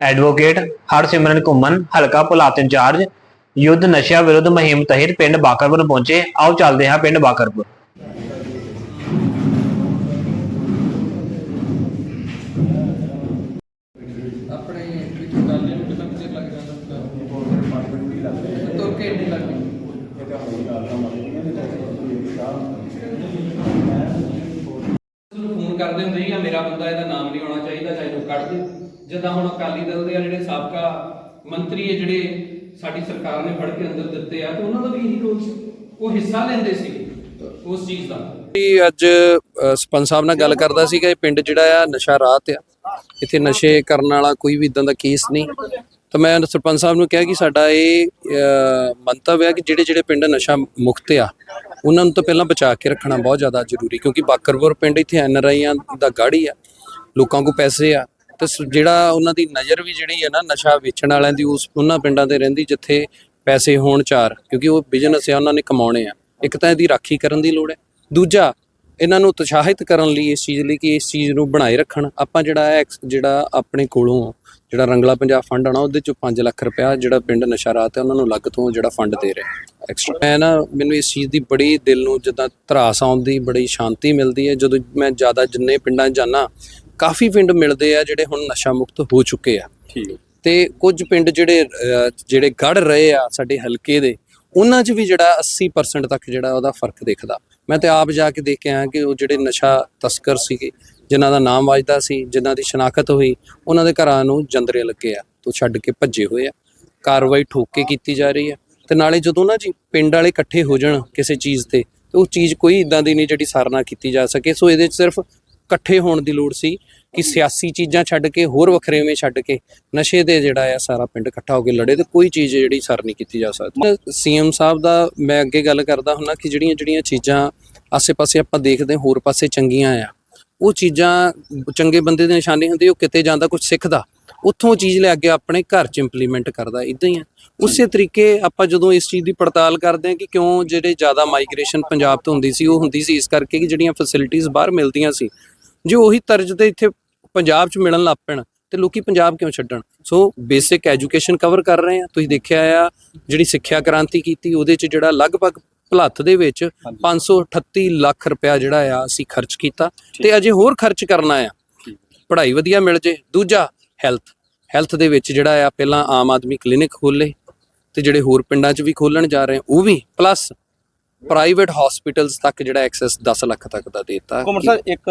Advocate Harsimran ਘੁੰਮਨ ਹਲਕਾ ਪੁਲਾਤ incharge ਯੁੱਧ ਨਸ਼ਿਆਂ ਵਿਰੁੱਧ ਮੁਹਿੰਮ ਤਹਿਤ ਪਿੰਡ ਬਾਕਰਪੁਰ ਪਹੁੰਚੇ। ਆਓ ਚੱਲਦੇ ਹਾਂ ਪਿੰਡ ਬਾਕਰਪੁਰ ਆਪਣੇ ਵਿੱਚ ਟਾਲੇ ਨੂੰ ਕਿੰਨਾ ਕੁ ਚਿਰ ਲੱਗ ਜਾਂਦਾ ਤੁਰ ਕੇ ਨਹੀਂ ਲੱਗਦੀ ਫੋਨ ਕਰਦੇ ਹੁੰਦੇ ਸੀ ਆ ਮੇਰਾ ਬੰਦਾ ਇਹਦਾ ਨਾਮ ਨਹੀਂ ਆਉਣਾ ਚਾਹੀਦਾ ਚਾਹੇ ਉਹ ਕੱਢ ਦੇ ਜਿੱਦਾਂ ਹੁਣ ਅਕਾਲੀ ਦਲ ਦੇ ਆ ਜਿਹੜੇ ਸਾਬਕਾ ਮੰਤਰੀ ਹੈ ਜਿਹੜੇ ਸਾਡੀ ਸਰਕਾਰ ਨੇ ਫੜ ਕੇ ਅੰਦਰ ਦਿੱਤੇ ਆ, ਤੇ ਉਹਨਾਂ ਦਾ ਵੀ ਇਹੀ ਰੋਲ ਸੀ। ਉਹ ਹਿੱਸਾ ਲੈਂਦੇ ਸੀ ਉਸ ਚੀਜ਼ ਦਾ। ਜੀ ਅੱਜ ਸਰਪੰਚ ਸਾਹਿਬ ਨਾਲ ਗੱਲ ਕਰਦਾ ਸੀਗਾ, ਇਹ ਪਿੰਡ ਜਿਹੜਾ ਆ, ਨਸ਼ਾ ਰਾਤ ਆ। ਇੱਥੇ ਨਸ਼ੇ ਕਰਨ ਵਾਲਾ ਕੋਈ ਵੀ ਇਦਾਂ ਦਾ ਕੇਸ ਨਹੀਂ। ਤਾਂ ਮੈਂ ਸਰਪੰਚ ਸਾਹਿਬ ਨੂੰ ਕਿਹਾ ਕਿ ਸਾਡਾ ਇਹ ਮੰਤਵ ਹੈ ਕਿ ਜਿਹੜੇ ਜਿਹੜੇ ਪਿੰਡ ਨਸ਼ਾ ਮੁਕਤ ਆ, ਉਹਨਾਂ ਨੂੰ ਤਾਂ ਪਹਿਲਾਂ ਬਚਾ ਕੇ ਰੱਖਣਾ ਬਹੁਤ ਜ਼ਿਆਦਾ ਜ਼ਰੂਰੀ, ਕਿਉਂਕਿ ਬਾਕਰਪੁਰ ਪਿੰਡ ਇੱਥੇ ਐਨ ਆਰ ਆਈਆਂ ਦਾ ਗਾੜੀ ਆ। ਲੋਕਾਂ ਕੋਲ ਪੈਸੇ ਆ ਤੇ ਜਿਹੜਾ ਉਹਨਾਂ ਦੀ ਨਜ਼ਰ ਵੀ ਜਿਹੜੀ ਹੈ ਨਾ ਨਸ਼ਾ ਵੇਚਣ ਵਾਲਿਆਂ ਦੀ, ਉਸ ਉਹਨਾਂ ਪਿੰਡਾਂ ਤੇ ਰਹਿੰਦੀ ਜਿੱਥੇ ਪੈਸੇ ਹੋਣ ਚਾਰ, ਕਿਉਂਕਿ ਉਹ ਬਿਜ਼ਨਸ ਆ ਉਹਨਾਂ ਨੇ ਕਮਾਉਣੇ ਆ। ਇੱਕ ਤਾਂ ਇਹਦੀ ਰਾਖੀ ਕਰਨ ਦੀ ਲੋੜ ਹੈ। ਦੂਜਾ, ਇਹਨਾਂ ਨੂੰ ਉਤਸ਼ਾਹਿਤ ਕਰਨ ਲਈ ਇਸ ਚੀਜ਼ ਲਈ ਕਿ ਇਸ ਚੀਜ਼ ਨੂੰ ਬਣਾਏ ਰੱਖਣ। ਆਪਾਂ ਜਿਹੜਾ ਜਿਹੜਾ ਆਪਣੇ ਕੋਲੋਂ ਜਿਹੜਾ ਰੰਗਲਾ ਪੰਜਾਬ ਫੰਡ ਆਣਾ ਉਹਦੇ ਚੋਂ 5 ਲੱਖ ਰੁਪਇਆ ਜਿਹੜਾ ਪਿੰਡ ਨਸ਼ਾ ਰਾਤ ਹੈ, ਉਹਨਾਂ ਨੂੰ ਅਲੱਗ ਤੋਂ ਜਿਹੜਾ ਫੰਡ ਦੇ ਰਿਹਾ ਐਕਸਟਰਾ ਮੈਂ ਨਾ, ਮੈਨੂੰ ਇਸ ਚੀਜ਼ ਦੀ ਬੜੀ ਦਿਲ ਨੂੰ ਜਿੱਦਾਂ ਧਰਾਸ ਆਉਂਦੀ, ਬੜੀ ਸ਼ਾਂਤੀ ਮਿਲਦੀ ਹੈ। ਜਦੋਂ ਮੈਂ ਜ਼ਿਆਦਾ ਜਿੰਨੇ ਪਿੰਡਾਂ 'ਚ ਜਾਣਾ ਕਾਫੀ ਪਿੰਡ ਮਿਲਦੇ ਆ ਜਿਹੜੇ ਹੁਣ ਨਸ਼ਾ ਮੁਕਤ ਹੋ ਚੁੱਕੇ ਆ। ਠੀਕ ਤੇ ਕੁਝ ਪਿੰਡ ਜਿਹੜੇ ਜਿਹੜੇ ਗੜ ਰਹੇ ਆ ਸਾਡੇ ਹਲਕੇ ਦੇ ਉਹਨਾਂ 'ਚ ਵੀ ਜਿਹੜਾ 80% ਤੱਕ ਜਿਹੜਾ ਉਹਦਾ ਫ਼ਰਕ ਦਿਖਦਾ। ਮੈਂ ਤੇ ਆਪ ਜਾ ਕੇ ਦੇਖ ਕੇ ਆਇਆ ਕਿ ਉਹ ਜਿਹੜੇ ਨਸ਼ਾ ਤਸਕਰ ਸੀਗੇ ਜਿਨ੍ਹਾਂ ਦਾ ਨਾਮ ਵੱਜਦਾ ਸੀ ਜਿਨ੍ਹਾਂ ਦੀ ਸ਼ਨਾਖਤ ਹੋਈ ਉਹਨਾਂ ਦੇ ਘਰਾਂ ਨੂੰ ਜੰਦਰੇ ਲੱਗੇ ਆ ਤੋਂ ਛੱਡ ਕੇ ਭੱਜੇ ਹੋਏ ਆ। ਕਾਰਵਾਈ ਠੋਕ ਕੀਤੀ ਜਾ ਰਹੀ ਹੈ ਤੇ ਨਾਲੇ ਜਦੋਂ ਨਾ ਜੀ ਪਿੰਡ ਵਾਲੇ ਇਕੱਠੇ ਹੋ ਜਾਣ ਕਿਸੇ ਚੀਜ਼ ਤੇ ਤੇ ਉਹ ਚੀਜ਼ ਕੋਈ ਇਦਾਂ ਦੀ ਨਹੀਂ ਜਿਹੜੀ ਸਾਰਨਾ ਕੀਤੀ ਜਾ ਸਕੇ। ਸੋ ਇਹਦੇ 'ਚ ਸਿਰਫ ਇਕੱਠੇ ਹੋਣ ਦੀ ਲੋੜ ਸੀ ਕਿ ਸਿਆਸੀ ਚੀਜ਼ਾਂ ਛੱਡ ਕੇ ਹੋਰ ਵੱਖਰੇਵੇਂ ਛੱਡ ਕੇ ਨਸ਼ੇ ਦੇ ਜਿਹੜਾ ਆ ਸਾਰਾ ਪਿੰਡ ਇਕੱਠਾ ਹੋ ਕੇ ਲੜੇ ਤੇ ਕੋਈ ਚੀਜ਼ ਜਿਹੜੀ ਸਰ ਨਹੀਂ ਕੀਤੀ ਜਾ ਸਕਦੀ। ਸੀਐਮ ਸਾਹਿਬ ਦਾ ਮੈਂ ਅੱਗੇ ਗੱਲ ਕਰਦਾ ਹੁੰਨਾ ਕਿ ਜਿਹੜੀਆਂ ਜਿਹੜੀਆਂ ਚੀਜ਼ਾਂ ਆਸੇ-ਪਾਸੇ ਆਪਾਂ ਦੇਖਦੇ ਹਾਂ, ਹੋਰ ਪਾਸੇ ਚੰਗੀਆਂ ਆ ਉਹ ਚੀਜ਼ਾਂ ਚੰਗੇ ਬੰਦੇ ਦੀ ਨਿਸ਼ਾਨੀ ਹੁੰਦੀ ਉਹ ਕਿਤੇ ਜਾਂਦਾ ਕੁਝ ਸਿੱਖਦਾ ਉੱਥੋਂ ਚੀਜ਼ ਲੈ ਕੇ ਆਪਣੇ ਘਰ 'ਚ ਇੰਪਲੀਮੈਂਟ ਕਰਦਾ ਇਦਾਂ ਹੀ ਆ। ਉਸੇ ਤਰੀਕੇ ਆਪਾਂ ਜਦੋਂ ਇਸ ਚੀਜ਼ ਦੀ ਪੜਤਾਲ ਕਰਦੇ ਹਾਂ ਕਿ ਕਿਉਂ ਜਿਹੜੇ ਜ਼ਿਆਦਾ ਮਾਈਗ੍ਰੇਸ਼ਨ ਪੰਜਾਬ ਤੋਂ ਹੁੰਦੀ ਸੀ ਉਹ ਹੁੰਦੀ ਸੀ ਇਸ ਕਰਕੇ ਕਿ ਜਿਹੜੀਆਂ ਫੈਸਿਲਿਟੀਆਂ ਬਾਹਰ ਮਿਲਦੀਆਂ ਸੀ ਜੇ ਉਹੀ ਤਰਜ਼ ਤੇ ਇੱਥੇ ਪੰਜਾਬ 'ਚ ਮਿਲਣ ਲੱਗ ਪੈਣ ਤੇ ਲੋਕੀ ਪੰਜਾਬ ਕਿਉਂ ਛੱਡਣ? ਸੋ ਬੇਸਿਕ ਐਜੂਕੇਸ਼ਨ ਕਵਰ ਕਰ ਰਹੇ ਆ। ਤੁਸੀਂ ਦੇਖਿਆ ਆ ਜਿਹੜੀ ਸਿੱਖਿਆ ਕ੍ਰਾਂਤੀ ਕੀਤੀ ਉਹਦੇ 'ਚ ਜਿਹੜਾ ਲਗਭਗ ਭਲੱਥ ਦੇ ਵਿੱਚ 538 ਲੱਖ ਰੁਪਇਆ ਜਿਹੜਾ ਆ ਅਸੀਂ ਖਰਚ ਕੀਤਾ। ਤੇ ਅਜੇ ਹੋਰ ਖਰਚ ਕਰਨਾ ਆ। ਪੜ੍ਹਾਈ ਵਧੀਆ ਮਿਲ ਜੇ। ਦੂਜਾ ਹੈਲਥ ਹੈਲਥ ਦੇ ਵਿੱਚ ਜਿਹੜਾ ਆ ਪਹਿਲਾਂ ਆਮ ਆਦਮੀ ਕਲੀਨਿਕ ਖੋਲੇ ਤੇ ਜਿਹੜੇ ਹੋਰ ਪਿੰਡਾਂ 'ਚ ਵੀ ਖੋਲਣ ਜਾ ਰਹੇ ਉਹ ਵੀ। ਪਲੱਸ ਪ੍ਰਾਈਵੇਟ ਹਸਪੀਟਲਸ ਤੱਕ ਜਿਹੜਾ ਐਕਸੈਸ 10 ਲੱਖ ਤੱਕ ਦਾ ਦੇਤਾ। ਕੁਮਰ ਸਾਹਿਬ ਇੱਕ